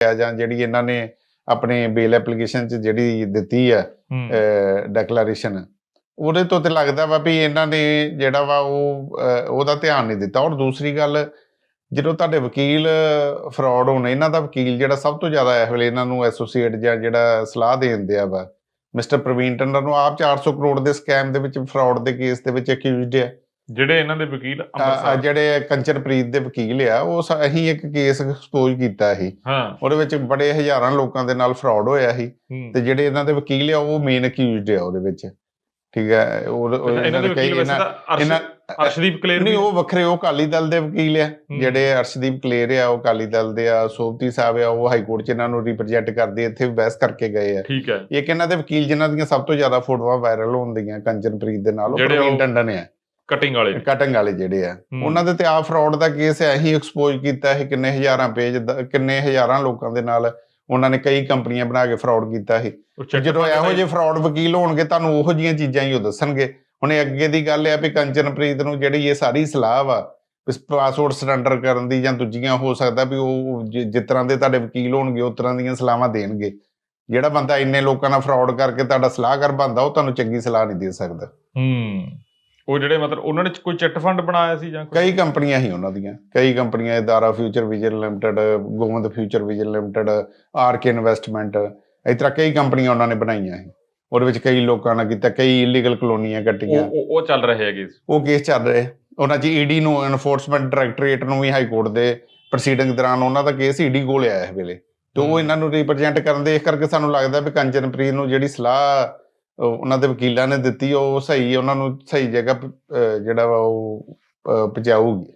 ਆ ਜਾਂ ਜਿਹੜੀ ਇਹਨਾਂ ਨੇ ਆਪਣੇ ਬੇਲ ਐਪਲੀਕੇਸ਼ਨ 'ਚ ਜਿਹੜੀ ਦਿੱਤੀ ਆ ਹੂੰ। ਡੈਕਲੇਰੇਸ਼ਨ ਉਹਦੇ ਤੋਂ ਤੇ ਲੱਗਦਾ ਵਾ ਵੀ ਇਹਨਾਂ ਨੇ ਜਿਹੜਾ ਵਾ ਉਹ ਉਹਦਾ ਧਿਆਨ ਨਹੀਂ ਦਿੱਤਾ। ਔਰ ਦੂਸਰੀ ਗੱਲ ਜਦੋਂ ਤੁਹਾਡੇ ਵਕੀਲ ਫਰਾਡ ਹੋਣ ਇਹਨਾਂ ਦਾ ਵਕੀਲ ਜਿਹੜਾ ਸਭ ਤੋਂ ਜ਼ਿਆਦਾ ਇਸ ਵੇਲੇ ਇਹਨਾਂ ਨੂੰ ਐਸੋਸੀਏਟ ਜਾਂ ਜਿਹੜਾ ਸਲਾਹ ਦੇਣ ਦਿਆ ਵਾ ਮਿਸਟਰ ਪ੍ਰਵੀਨ ਟੰਡਰ ਨੂੰ ਆਪ 400 ਕਰੋੜ ਦੇ ਸਕੈਮ ਦੇ ਵਿੱਚ ਫਰਾਡ ਦੇ ਕੇਸ ਦੇ ਵਿੱਚ ਅਕਿਊਜ਼ਡ ਹੈ ਜਿਹੜੇ ਇਹਨਾਂ ਦੇ ਵਕੀਲ ਅੰਮ੍ਰਿਤਸਰ ਜਿਹੜੇ ਕੰਚਨਪ੍ਰੀਤ ਦੇ ਵਕੀਲ ਆ ਉਹ ਅਸੀਂ ਇੱਕ ਕੇਸ ਐਕਸਪੋਜ਼ ਕੀਤਾ ਸੀ। ਹਾਂ। ਉਹਦੇ ਵਿੱਚ ਬੜੇ ਹਜ਼ਾਰਾਂ ਲੋਕਾਂ ਦੇ ਨਾਲ ਫਰਾਡ ਹੋਇਆ ਸੀ। ਤੇ ਜਿਹੜੇ ਇਹਨਾਂ ਦੇ ਵਕੀਲ ਆ ਉਹ ਮੇਨ ਅਕਿਊਜ਼ਡ ਆ ਉਹਦੇ ਵਿੱਚ। ਠੀਕ ਹੈ ਉਹ ਇਹਨਾਂ ਦੇ ਵਕੀਲ ਵੈਸੇ ਇਹਨਾਂ ਅਰਸ਼ਦੀਪ ਕਲੇਰ ਨਹੀਂ ਉਹ ਵੱਖਰੇ ਉਹ ਅਕਾਲੀ ਦਲ ਦੇ ਵਕੀਲ ਆ। ਜਿਹੜੇ ਅਰਸ਼ਦੀਪ ਕਲੇਰ ਆ ਉਹ ਅਕਾਲੀ ਦਲ ਦੇ ਆ ਸੋਭਤੀ ਸਾਹਿਬ ਆ ਉਹ ਹਾਈ ਕੋਰਟ 'ਚ ਇਹਨਾਂ ਨੂੰ ਰਿਪਰੈਜ਼ੈਂਟ ਕਰਦੇ ਇੱਥੇ ਬਹਿਸ ਕਰਕੇ ਗਏ ਆ। ਠੀਕ ਹੈ। ਇੱਕ ਇਹਨਾਂ ਦੇ ਵਕੀਲ ਜਿਨ੍ਹਾਂ ਦੀਆਂ ਸਭ ਤੋਂ ਜ਼ਿਆਦਾ ਫੋਟੋਆਂ ਵਾਇਰਲ ਹੁੰਦੀਆਂ ਕੰਚਨਪ੍ਰੀਤ ਦੇ ਨਾਲ ਉਹ ਪ੍ਰਵੀਨ ਟੰਡਨ ਆ। ਕਟਿੰਗ ਵਾਲੇ ਕਟਿੰਗ ਵਾਲੇ ਜਿਹੜੇ ਆ। ਹੂੰ। ਉਹਨਾਂ ਦੇ ਤੇ ਆ ਫਰਾਡ ਦਾ ਕੇਸ ਹੈ ਅਸੀਂ ਐਕਸਪੋਜ਼ ਕੀਤਾ ਹੈ ਕਿੰਨੇ ਹਜ਼ਾਰਾਂ ਪੇਜ ਕਿੰਨੇ ਹਜ਼ਾਰਾਂ ਲੋਕਾਂ ਦੇ ਨਾਲ ਉਹਨਾਂ ਨੇ ਕਈ ਕੰਪਨੀਆਂ ਬਣਾ ਕੇ ਫਰਾਡ ਕੀਤਾ ਸੀ ਜਦੋਂ ਇਹੋ ਜਿਹੇ ਫਰਾਡ ਵਕੀਲ ਹੋਣਗੇ ਤੁਹਾਨੂੰ ਉਹੋ ਜਿਹੀਆਂ ਚੀਜ਼ਾਂ ਹੀ ਉਹ ਦੱਸਣਗੇ। ਹੁਣ ਇਹ ਅੱਗੇ ਦੀ ਗੱਲ ਹੈ ਵੀ ਕੰਚਨਪ੍ਰੀਤ ਨੂੰ ਜਿਹੜੀ ਇਹ ਸਾਰੀ ਸਲਾਹ ਵਾ ਪਾਸਪੋਰਟ ਸਰੈਂਡਰ ਕਰਨ ਦੀ ਜਾਂ ਦੂਜੀਆਂ ਹੋ ਸਕਦਾ ਵੀ ਉਹ ਜਿਸ ਤਰ੍ਹਾਂ ਦੇ ਤੁਹਾਡੇ ਵਕੀਲ ਹੋਣਗੇ ਉਸ ਤਰ੍ਹਾਂ ਦੀਆਂ ਸਲਾਹਾਂ ਦੇਣਗੇ। ਜਿਹੜਾ ਬੰਦਾ ਇੰਨੇ ਲੋਕਾਂ ਨਾਲ ਫਰਾਡ ਕਰਕੇ ਤੁਹਾਡਾ ਸਲਾਹਕਾਰ ਬੰਦਾ ਉਹ ਤੁਹਾਨੂੰ ਚੰਗੀ ਸਲਾਹ ਨਹੀਂ ਦੇ ਸਕਦਾ। ਹੂੰ। ਉਹ ਜਿਹੜੇ ਮਤਲਬ ਉਹਨਾਂ ਨੇ ਕੋਈ ਚਿੱਟ ਫੰਡ ਬਣਾਇਆ ਸੀ ਜਾਂ ਕੋਈ ਕਈ ਕੰਪਨੀਆਂ ਹੀ ਉਹਨਾਂ ਦੀਆਂ। ਕਈ ਕੰਪਨੀਆਂ ਇਦਾਰਾ future vision limited Govind future vision limited RK investment ਇਸ ਤਰ੍ਹਾਂ ਕਈ ਕੰਪਨੀਆਂ ਉਹਨਾਂ ਨੇ ਬਣਾਈਆਂ ਸੀ। ਉਹਦੇ ਵਿੱਚ ਕਈ ਲੋਕਾਂ ਨਾਲ ਕੀਤਾ ਕਈ ਇਲੀਗਲ ਕਲੋਨੀਆਂ ਕੱਟੀਆਂ। ਉਹ ਚੱਲ ਰਹੇ ਹੈਗੇ ਉਹ ਕੇਸ ਚੱਲ ਰਹੇ। ਉਹਨਾਂ 'ਚ ਈਡੀ ਨੂੰ ਐਨਫੋਰਸਮੈਂਟ ਡਾਇਰੈਕਟੋਰੇਟ ਨੂੰ ਵੀ ਹਾਈ ਕੋਰਟ ਦੇ ਪ੍ਰੋਸੀਡਿੰਗ ਦੌਰਾਨ ਉਹਨਾਂ ਦਾ ਕੇਸ ਈਡੀ ਕੋਲ ਆਇਆ ਇਸ ਵੇਲੇ। ਤੇ ਉਹ। ਇਹਨਾਂ ਨੂੰ ਰਿਪਰੈਜ਼ੈਂਟ ਕਰਨ ਦੇ ਇਸ ਕਰਕੇ ਸਾਨੂੰ ਲੱਗਦਾ ਵੀ ਕੰਚਨਪ੍ਰੀਤ ਨੂੰ ਜਿਹੜੀ ਸਲਾਹ ਉਹਨਾਂ ਦੇ ਵਕੀਲਾਂ ਨੇ ਦਿੱਤੀ ਉਹ ਸਹੀ ਉਹਨਾਂ ਨੂੰ ਸਹੀ ਜਗ੍ਹਾ ਜਿਹੜਾ ਵਾ ਉਹ ਪਹੁੰਚਾਊਗੀ।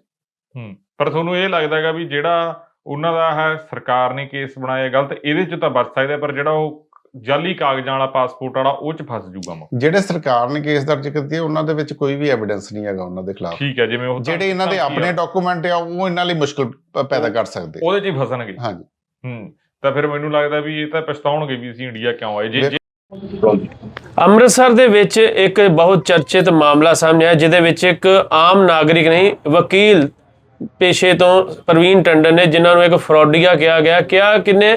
ਹੂੰ ਪਰ ਤੁਹਾਨੂੰ ਇਹ ਲੱਗਦਾ ਹੈਗਾ ਵੀ ਜਿਹੜਾ ਉਹਨਾਂ ਦਾ ਹੈ ਸਰਕਾਰ ਨੇ ਕੇਸ ਬਣਾਇਆ ਗਲਤ ਇਹਦੇ ਚ ਤਾਂ ਬਚ ਸਕਦਾ ਪਰ ਜਿਹੜਾ ਉਹ ਜਾਲੀ ਕਾਗਜ਼ਾਂ ਵਾਲਾ ਪਾਸਪੋਰਟ ਵਾਲਾ ਉਹ ਚ ਫਸ ਜੂਗਾ ਮੈਂ ਜਿਹੜੇ ਸਰਕਾਰ ਨੇ ਕੇਸ ਦਰਜ ਕੀਤੇ ਉਹਨਾਂ ਦੇ ਵਿੱਚ ਕੋਈ ਵੀ ਐਵੀਡੈਂਸ ਨਹੀਂ ਹੈਗਾ ਉਹਨਾਂ ਦੇ ਖਿਲਾਫ। ਠੀਕ ਹੈ ਜਿਵੇਂ ਉਹ ਜਿਹੜੇ ਇਹਨਾਂ ਦੇ ਆਪਣੇ ਡਾਕੂਮੈਂਟ ਆ ਉਹ ਇਹਨਾਂ ਲਈ ਮੁਸ਼ਕਲ ਪੈਦਾ ਕਰ ਸਕਦੇ। ਉਹਦੇ ਚ ਹੀ ਫਸਣਗੇ। ਹਾਂਜੀ। ਹੂੰ ਤਾਂ ਫਿਰ ਮੈਨੂੰ ਲੱਗਦਾ ਵੀ ਇਹ ਤਾਂ ਪਛਤਾਉਣਗੇ ਵੀ ਅਸੀਂ ਇੰਡੀਆ ਕਿਉਂ ਆਏ। ਜੇ ਜੇ ਅੰਮ੍ਰਿਤਸਰ ਦੇ ਵਿੱਚ ਇੱਕ ਬਹੁਤ ਚਰਚਿਤ ਮਾਮਲਾ ਸਾਹਮਣੇ ਆਇਆ, ਜਿਹਦੇ ਵਿੱਚ ਇੱਕ ਆਮ ਨਾਗਰਿਕ ਨਹੀਂ, ਵਕੀਲ ਪੇਸ਼ੇ ਤੋਂ ਪ੍ਰਵੀਨ ਟੰਡਨ ਨੇ, ਜਿਨ੍ਹਾਂ ਨੂੰ ਇੱਕ ਫਰੋਡੀਆ ਕਿਹਾ ਗਿਆ। ਕਿਹਾ ਕਿਨੇ?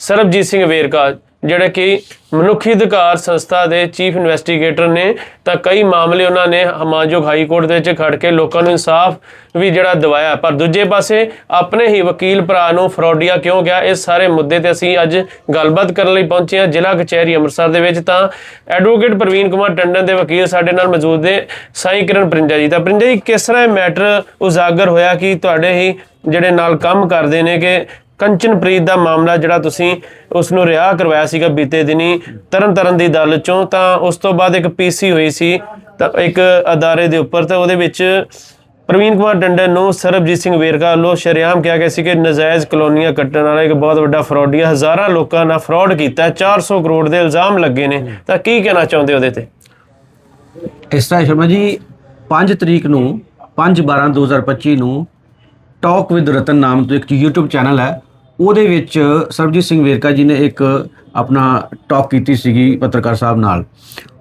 ਸਰਬਜੀਤ ਸਿੰਘ ਵੇਰਕਾ ਜਿਹੜੇ ਕਿ ਮਨੁੱਖੀ ਅਧਿਕਾਰ ਸੰਸਥਾ ਦੇ ਚੀਫ ਇਨਵੈਸਟੀਗੇਟਰ ਨੇ, ਤਾਂ ਕਈ ਮਾਮਲੇ ਉਹਨਾਂ ਨੇ ਹਮਾਜੋਗ ਹਾਈ ਕੋਰਟ ਦੇ ਵਿੱਚ ਖੜ ਕੇ ਲੋਕਾਂ ਨੂੰ ਇਨਸਾਫ ਵੀ ਜਿਹੜਾ ਦਿਵਾਇਆ। ਪਰ ਦੂਜੇ ਪਾਸੇ ਆਪਣੇ ਹੀ ਵਕੀਲ ਭਰਾ ਨੂੰ ਫਰੋਡੀਆ ਕਿਉਂ ਗਿਆ, ਇਸ ਸਾਰੇ ਮੁੱਦੇ ਤੇ ਅਸੀਂ ਅੱਜ ਗੱਲਬਾਤ ਕਰਨ ਲਈ ਪਹੁੰਚੇ ਹਾਂ ਜ਼ਿਲ੍ਹਾ ਕਚਹਿਰੀ ਅੰਮ੍ਰਿਤਸਰ ਦੇ ਵਿੱਚ। ਤਾਂ ਐਡਵੋਕੇਟ ਪ੍ਰਵੀਨ ਕੁਮਾਰ ਟੰਡਨ ਦੇ ਵਕੀਲ ਸਾਡੇ ਨਾਲ ਮੌਜੂਦ ਨੇ, ਸਾਈ ਕਿਰਨ ਪ੍ਰਿੰਜਾ ਜੀ। ਤਾਂ ਪ੍ਰਿੰਜਾ ਜੀ, ਕਿਸ ਤਰ੍ਹਾਂ ਇਹ ਮੈਟਰ ਉਜਾਗਰ ਹੋਇਆ ਕਿ ਤੁਹਾਡੇ ਹੀ ਜਿਹੜੇ ਨਾਲ ਕੰਮ ਕਰਦੇ ਨੇ ਕਿ ਕੰਚਨਪ੍ਰੀਤ ਦਾ ਮਾਮਲਾ ਜਿਹੜਾ ਤੁਸੀਂ ਉਸ ਨੂੰ ਰਿਹਾ ਕਰਵਾਇਆ ਸੀਗਾ ਬੀਤੇ ਦਿਨੀ ਤਰਨ ਤਰਨ ਦੀ ਦਲ ਚੋਂ ਤਾਂ ਉਸ ਤੋਂ ਬਾਅਦ ਇੱਕ ਪੀਸੀ ਹੋਈ ਸੀ ਤਾਂ ਇੱਕ ਅਦਾਰੇ ਦੇ ਉੱਪਰ ਤਾਂ ਉਹਦੇ ਵਿੱਚ ਪ੍ਰਵੀਨ ਕੁਮਾਰ ਡੰਡਨ ਨੂੰ ਸਰਬਜੀਤ ਸਿੰਘ ਵੇਰਕਾ ਵੱਲੋਂ ਸ਼ਰੇਆਮ ਕਿਹਾ ਗਿਆ ਸੀ ਕਿ ਨਜਾਇਜ਼ ਕਲੋਨੀਆਂ ਕੱਟਣ ਵਾਲਾ ਇੱਕ ਬਹੁਤ ਵੱਡਾ ਫਰਾਡੀਆ ਹਜ਼ਾਰਾਂ ਲੋਕਾਂ ਨਾਲ ਫਰਾਡ ਕੀਤਾ ਹੈ, 400 ਕਰੋੜ ਦੇ ਇਲਜ਼ਾਮ ਲੱਗੇ ਨੇ। ਤਾਂ ਕੀ ਕਹਿਣਾ ਚਾਹੁੰਦੇ ਉਹਦੇ ਤੇ? ਇਸ ਤਰ੍ਹਾਂ ਸ਼ਰਮਾ ਜੀ 5 ਤਰੀਕ ਨੂੰ 5 12 2025 ਨੂੰ ਟਾਕ ਵਿਦ ਰਤਨ ਨਾਮ ਤੋਂ ਇੱਕ YouTube ਚੈਨਲ ਹੈ। ਉਹਦੇ ਵਿੱਚ ਸਰਬਜੀਤ ਸਿੰਘ ਵੇਰਕਾ ਜੀ ਨੇ ਇੱਕ ਆਪਣਾ ਟਾਕ ਕੀਤੀ ਸੀਗੀ ਪੱਤਰਕਾਰ ਸਾਹਿਬ ਨਾਲ।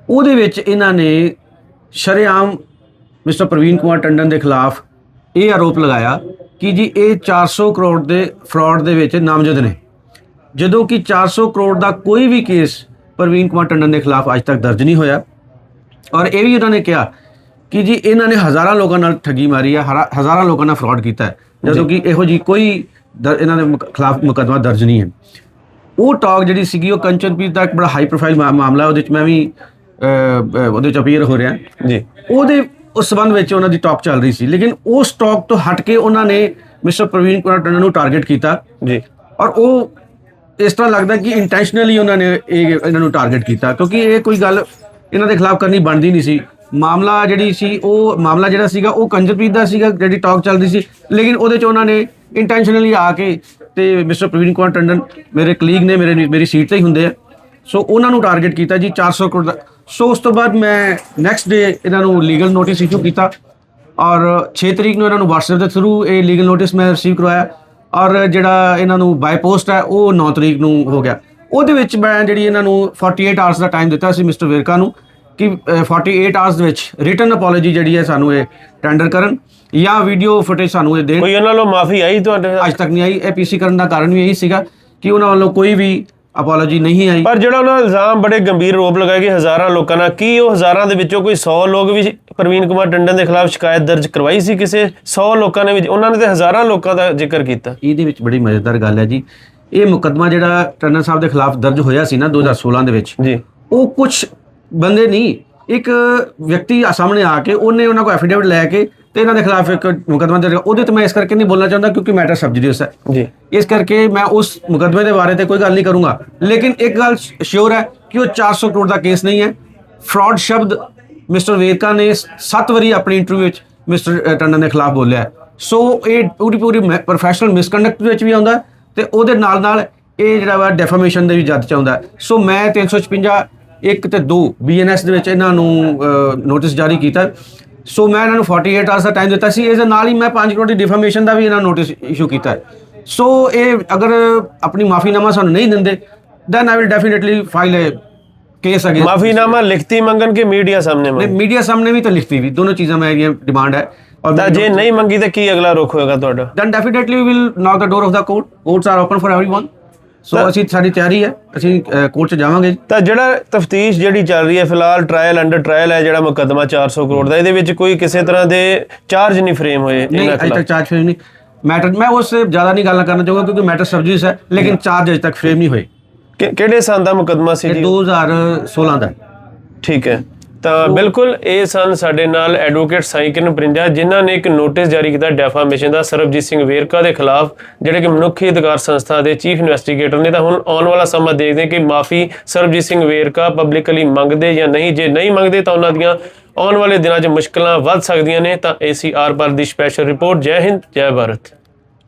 ਉਹਦੇ ਵਿੱਚ ਇਹਨਾਂ ਨੇ ਸ਼ਰੇਆਮ ਮਿਸਟਰ ਪ੍ਰਵੀਨ ਕੁਮਾਰ ਟੰਡਨ ਦੇ ਖਿਲਾਫ ਇਹ ਆਰੋਪ ਲਗਾਇਆ ਕਿ ਜੀ ਇਹ 400 ਕਰੋੜ ਦੇ ਫਰਾਡ ਦੇ ਵਿੱਚ ਨਾਮਜ਼ਦ ਨੇ। ਜਦੋਂ ਕਿ 400 ਕਰੋੜ ਦਾ ਕੋਈ ਵੀ ਕੇਸ ਪ੍ਰਵੀਨ ਕੁਮਾਰ ਟੰਡਨ ਦੇ ਖਿਲਾਫ ਅੱਜ ਤੱਕ ਦਰਜ ਨਹੀਂ ਹੋਇਆ। ਔਰ ਇਹ ਵੀ ਉਹਨਾਂ ਨੇ ਕਿਹਾ ਕਿ ਜੀ ਇਹਨਾਂ ਨੇ ਹਜ਼ਾਰਾਂ ਲੋਕਾਂ ਨਾਲ ਠੱਗੀ ਮਾਰੀ ਹੈ ਹਜ਼ਾਰਾਂ ਲੋਕਾਂ ਨਾਲ ਫਰਾਡ ਕੀਤਾ ਹੈ। ਜਦੋਂ ਕਿ ਇਹੋ ਜੀ ਕੋਈ ਇਹਨਾਂ ਦੇ ਖਿਲਾਫ ਮੁਕੱਦਮਾ ਦਰਜ ਨਹੀਂ ਹੈ। ਉਹ ਟਾਕ ਜਿਹੜੀ ਸੀਗੀ ਉਹ ਕੰਚਨਪ੍ਰੀਤ ਦਾ ਇੱਕ ਬੜਾ ਹਾਈ ਪ੍ਰੋਫਾਈਲ ਮਾਮਲਾ ਉਹਦੇ ਵਿੱਚ ਮੈਂ ਵੀ ਉਹਦੇ ਚ ਅਪੀਅਰ ਹੋ ਰਿਹਾ। ਜੀ। ਉਹਦੇ ਉਸ ਸੰਬੰਧ ਵਿੱਚ ਉਹਨਾਂ ਦੀ ਟਾਕ ਚੱਲ ਰਹੀ ਸੀ ਲੇਕਿਨ ਉਸ ਟਾਕ ਤੋਂ ਹਟ ਕੇ ਉਹਨਾਂ ਨੇ ਮਿਸਟਰ ਪ੍ਰਵੀਨ ਕੁਮਾਰ ਟੰਡਨ ਨੂੰ ਟਾਰਗੇਟ ਕੀਤਾ। ਜੀ। ਔਰ ਉਹ ਇਸ ਤਰ੍ਹਾਂ ਲੱਗਦਾ ਕਿ ਇੰਟੈਂਸ਼ਨਲੀ ਉਹਨਾਂ ਨੇ ਇਹ ਇਹਨਾਂ ਨੂੰ ਟਾਰਗੇਟ ਕੀਤਾ ਕਿਉਂਕਿ ਇਹ ਕੋਈ ਗੱਲ ਇਹਨਾਂ ਦੇ ਖਿਲਾਫ ਕਰਨੀ ਬਣਦੀ ਨਹੀਂ ਸੀ। ਮਾਮਲਾ ਜਿਹੜੀ ਸੀ ਉਹ ਮਾਮਲਾ ਜਿਹੜਾ ਸੀਗਾ ਉਹ ਕੰਜਰਪ੍ਰੀਤ ਦਾ ਸੀਗਾ ਜਿਹੜੀ ਟਾਕ ਚੱਲਦੀ ਸੀ ਲੇਕਿਨ ਉਹਦੇ ਚ ਉਹਨਾਂ ਨੇ ਇੰਟੈਂਸ਼ਨਲੀ ਆ ਕੇ ਤੇ ਮਿਸਟਰ ਪ੍ਰਵੀਨ ਕੁਮਾਰ ਟੰਡਨ ਮੇਰੇ ਕਲੀਗ ਨੇ ਮੇਰੇ ਮੇਰੀ ਸੀਟ ਤੇ ਹੀ ਹੁੰਦੇ ਆ। ਸੋ ਉਹਨਾਂ ਨੂੰ ਟਾਰਗੇਟ ਕੀਤਾ ਜੀ 400 ਕਰੋੜ ਦਾ। ਸੋ ਉਸ ਤੋਂ ਬਾਅਦ ਮੈਂ ਨੈਕਸਟ ਡੇ ਇਹਨਾਂ ਨੂੰ ਲੀਗਲ ਨੋਟਿਸ ਇਸ਼ੂ ਕੀਤਾ ਔਰ 6 ਤਰੀਕ ਨੂੰ ਇਹਨਾਂ ਨੂੰ WhatsApp ਦੇ ਥਰੂ ਇਹ ਲੀਗਲ ਨੋਟਿਸ ਮੈਂ ਰਿਸੀਵ ਕਰਵਾਇਆ ਔਰ ਜਿਹੜਾ ਇਹਨਾਂ ਨੂੰ ਬਾਈ ਪੋਸਟ ਹੈ ਉਹ 9 ਤਰੀਕ ਨੂੰ ਹੋ ਗਿਆ। ਉਹਦੇ ਵਿੱਚ ਮੈਂ ਜਿਹੜੀ ਇਹਨਾਂ ਨੂੰ 48 ਆਵਰਸ ਦਾ ਟਾਈਮ ਦਿੱਤਾ ਸੀ ਮਿਸਟਰ ਵੇਰਕਾ ਨੂੰ। ਕਿ ਅ, 48 ਆਵਰਸ ਦੇ ਵਿੱਚ ਰਿਟਨ ਅਪੋਲੋਜੀ ਜਿਹੜੀ ਹੈ ਸਾਨੂੰ ਇਹ ਟੈਂਡਰ ਕਰਨ ਜਾਂ ਵੀਡੀਓ ਫੁਟੇਜ ਸਾਨੂੰ ਇਹ ਦੇਣ। ਕੋਈ ਉਹਨਾਂ ਵੱਲੋਂ ਮਾਫੀ ਆਈ ਤੁਹਾਡੇ ਅੱਜ ਤੱਕ ਨਹੀਂ ਆਈ। ਇਹ ਪੀਸੀ ਕਰਨ ਦਾ ਕਾਰਨ ਵੀ ਇਹੀ ਸੀਗਾ ਕਿ ਉਹਨਾਂ ਵੱਲੋਂ ਕੋਈ ਵੀ ਅਪੋਲੋਜੀ ਨਹੀਂ ਆਈ। ਪਰ ਜਿਹੜਾ ਉਹਨਾਂ ਦਾ ਇਲਜ਼ਾਮ ਬੜੇ ਗੰਭੀਰ ਰੋਪ ਲਗਾਏ ਕਿ ਹਜ਼ਾਰਾਂ ਲੋਕਾਂ ਨਾਲ ਕੀ ਉਹ ਹਜ਼ਾਰਾਂ ਦੇ ਵਿੱਚੋਂ ਕੋਈ 100 ਲੋਕ ਵੀ ਪ੍ਰਵੀਨ ਕੁਮਾਰ ਟੰਡਨ ਦੇ ਖਿਲਾਫ ਸ਼ਿਕਾਇਤ ਦਰਜ ਕਰਵਾਈ ਸੀ ਕਿਸੇ 100 ਲੋਕਾਂ ਨੇ ਵੀ ਉਹਨਾਂ ਨੇ ਤੇ ਹਜ਼ਾਰਾਂ ਲੋਕਾਂ ਦਾ ਜ਼ਿਕਰ ਕੀਤਾ। ਇਹਦੇ ਵਿੱਚ ਬੜੀ ਮਜ਼ੇਦਾਰ ਗੱਲ ਹੈ ਜੀ। ਇਹ ਮੁਕੱਦਮਾ ਜਿਹੜਾ ਟੰਡਨ ਸਾਹਿਬ ਦੇ ਖਿਲਾਫ ਦਰਜ ਹੋਇਆ ਸੀ ਨਾ 2016 ਦੇ ਵਿੱਚ ਜੀ। ਉਹ ਕੁਝ ਬੰਦੇ ਨਹੀਂ ਇੱਕ ਵਿਅਕਤੀ ਸਾਹਮਣੇ ਆ ਕੇ ਉਹਨੇ ਉਹਨਾਂ ਕੋਲ ਐਫੀਡੇਵਿਟ ਲੈ ਕੇ ਤੇ ਇਹਨਾਂ ਦੇ ਖਿਲਾਫ ਇੱਕ ਮੁਕੱਦਮਾ ਦਰਜ ਉਹਦੇ ਤੇ ਮੈਂ ਇਸ ਕਰਕੇ ਨਹੀਂ ਬੋਲਣਾ ਚਾਹੁੰਦਾ ਕਿਉਂਕਿ ਮੈਟਰ ਸਬਜੀਡੀਅਸ ਹੈ ਜੀ ਇਸ ਕਰਕੇ ਮੈਂ ਉਸ ਮੁਕੱਦਮੇ ਦੇ ਬਾਰੇ ਤੇ ਕੋਈ ਗੱਲ ਨਹੀਂ ਕਰੂੰਗਾ ਲੇਕਿਨ ਇੱਕ ਗੱਲ ਸ਼ੋਰ ਹੈ ਕਿ ਉਹ 400 ਕਰੋੜ ਦਾ ਕੇਸ ਨਹੀਂ ਹੈ ਫਰਾਡ ਸ਼ਬਦ ਮਿਸਟਰ ਵੇਰਕਾ ਨੇ 7 ਵਾਰੀ ਆਪਣੀ ਇੰਟਰਵਿਊ ਵਿੱਚ ਮਿਸਟਰ ਟੰਡਨ ਦੇ ਖਿਲਾਫ ਬੋਲਿਆ। ਸੋ ਇਹ ਪੂਰੀ ਪੂਰੀ ਪ੍ਰੋਫੈਸ਼ਨਲ ਮਿਸਕੰਡਕਟ ਵਿੱਚ ਵੀ ਆਉਂਦਾ ਤੇ ਉਹਦੇ ਨਾਲ ਨਾਲ ਇਹ ਜਿਹੜਾ ਵਾ ਡੈਫਾਮੇਸ਼ਨ ਦੇ ਵੀ ਜੱਜ ਚ ਆਉਂਦਾ। ਸੋ ਮੈਂ 356 ਇੱਕ ਤੇ ਦੋ ਬੀਐਨਐਸ ਦੇ ਵਿੱਚ ਇਹਨਾਂ ਨੂੰ ਨੋਟਿਸ ਜਾਰੀ ਕੀਤਾ। ਸੋ ਮੈਂ ਇਹਨਾਂ ਨੂੰ 48 ਆਵਰਸ ਦਾ ਟਾਈਮ ਦਿੱਤਾ ਸੀ। ਇਸ ਨਾਲ ਹੀ ਮੈਂ 5 ਕਰੋੜ ਦੀ ਡਿਫਰਮੇਸ਼ਨ ਦਾ ਵੀ ਇਹਨਾਂ ਨੋਟਿਸ ਇਸ਼ੂ ਕੀਤਾ ਹੈ। ਸੋ ਇਹ ਅਗਰ ਆਪਣੀ ਮਾਫੀਨਾਮਾ ਸਾਨੂੰ ਨਹੀਂ ਦਿੰਦੇ then I will definitely file ਹੈ केस अगेंस्ट माफीनामा लिखती मंगन के ਮੀਡੀਆ ਸਾਹਮਣੇ नहीं मीडिया सामने ਵੀ तो लिखती भी दोनों चीज़ों में ये डिमांड है और जे नहीं मंगी तो की अगला रोक होगा ਤੁਹਾਡਾ? Then definitely will knock the door of the court courts are open for everyone so ਅਸੀਂ ਸਾਡੀ ਤਿਆਰੀ ਹੈ ਅਸੀਂ ਕੋਰਟ 'ਚ ਜਾਵਾਂਗੇ। ਤਾਂ ਜਿਹੜਾ ਤਫਤੀਸ਼ ਜਿਹੜੀ ਚੱਲ ਰਹੀ ਹੈ ਫਿਲਹਾਲ ਟ੍ਰਾਇਲ ਅੰਡਰ ਟ੍ਰਾਇਲ ਹੈ ਜਿਹੜਾ ਮੁਕੱਦਮਾ 400 ਕਰੋੜ ਦਾ ਇਹਦੇ ਵਿੱਚ ਕੋਈ ਕਿਸੇ ਤਰ੍ਹਾਂ ਦੇ ਚਾਰਜ ਨਹੀਂ ਫਰੇਮ ਹੋਏ ਨਹੀਂ ਅਜੇ ਤੱਕ ਚਾਰਜ ਫਰੇਮ ਨਹੀਂ। ਮੈਟਰ ਮੈਂ ਉਸ ਸੇ ਜ਼ਿਆਦਾ ਨਹੀਂ ਗੱਲ ਕਰਨਾ ਚਾਹੂੰਗਾ ਕਿਉਂਕਿ ਮੈਟਰ ਸਬਜੀਸ ਹੈ ਲੇਕਿਨ ਚਾਰਜ ਅਜੇ ਤੱਕ ਫਰੇਮ ਨਹੀਂ ਹੋਏ। ਕਿਹੜੇ ਸਾਲ ਦਾ ਮੁਕੱਦਮਾ ਸੀ ਜੀ? 2016 ਦਾ। ਠੀਕ ਹੈ। ਤਾਂ ਬਿਲਕੁਲ ਇਹ ਸਨ ਸਾਡੇ ਨਾਲ ਐਡਵੋਕੇਟ ਸਾਈਕਿਰਨ ਪ੍ਰਿੰਜਾ ਜਿਨ੍ਹਾਂ ਨੇ ਇੱਕ ਨੋਟਿਸ ਜਾਰੀ ਕੀਤਾ ਡੈਫਾਮੇਸ਼ਨ ਦਾ ਸਰਬਜੀਤ ਸਿੰਘ ਵੇਰਕਾ ਦੇ ਖਿਲਾਫ ਜਿਹੜੇ ਕਿ ਮਨੁੱਖੀ ਅਧਿਕਾਰ ਸੰਸਥਾ ਦੇ ਚੀਫ ਇਨਵੈਸਟੀਗੇਟਰ ਨੇ। ਤਾਂ ਹੁਣ ਆਉਣ ਵਾਲਾ ਸਮਾਂ ਦੇਖਦੇ ਕਿ ਮਾਫੀ ਸਰਬਜੀਤ ਸਿੰਘ ਵੇਰਕਾ ਪਬਲਿਕਲੀ ਮੰਗਦੇ ਜਾਂ ਨਹੀਂ। ਜੇ ਨਹੀਂ ਮੰਗਦੇ ਤਾਂ ਉਹਨਾਂ ਦੀਆਂ ਆਉਣ ਵਾਲੇ ਦਿਨਾਂ 'ਚ ਮੁਸ਼ਕਲਾਂ ਵੱਧ ਸਕਦੀਆਂ ਨੇ। ਤਾਂ ਏਸੀਆਰ ਪਰ ਦੀ ਸਪੈਸ਼ਲ ਰਿਪੋਰਟ ਜੈ ਹਿੰਦ ਜੈ ਭਾਰਤ।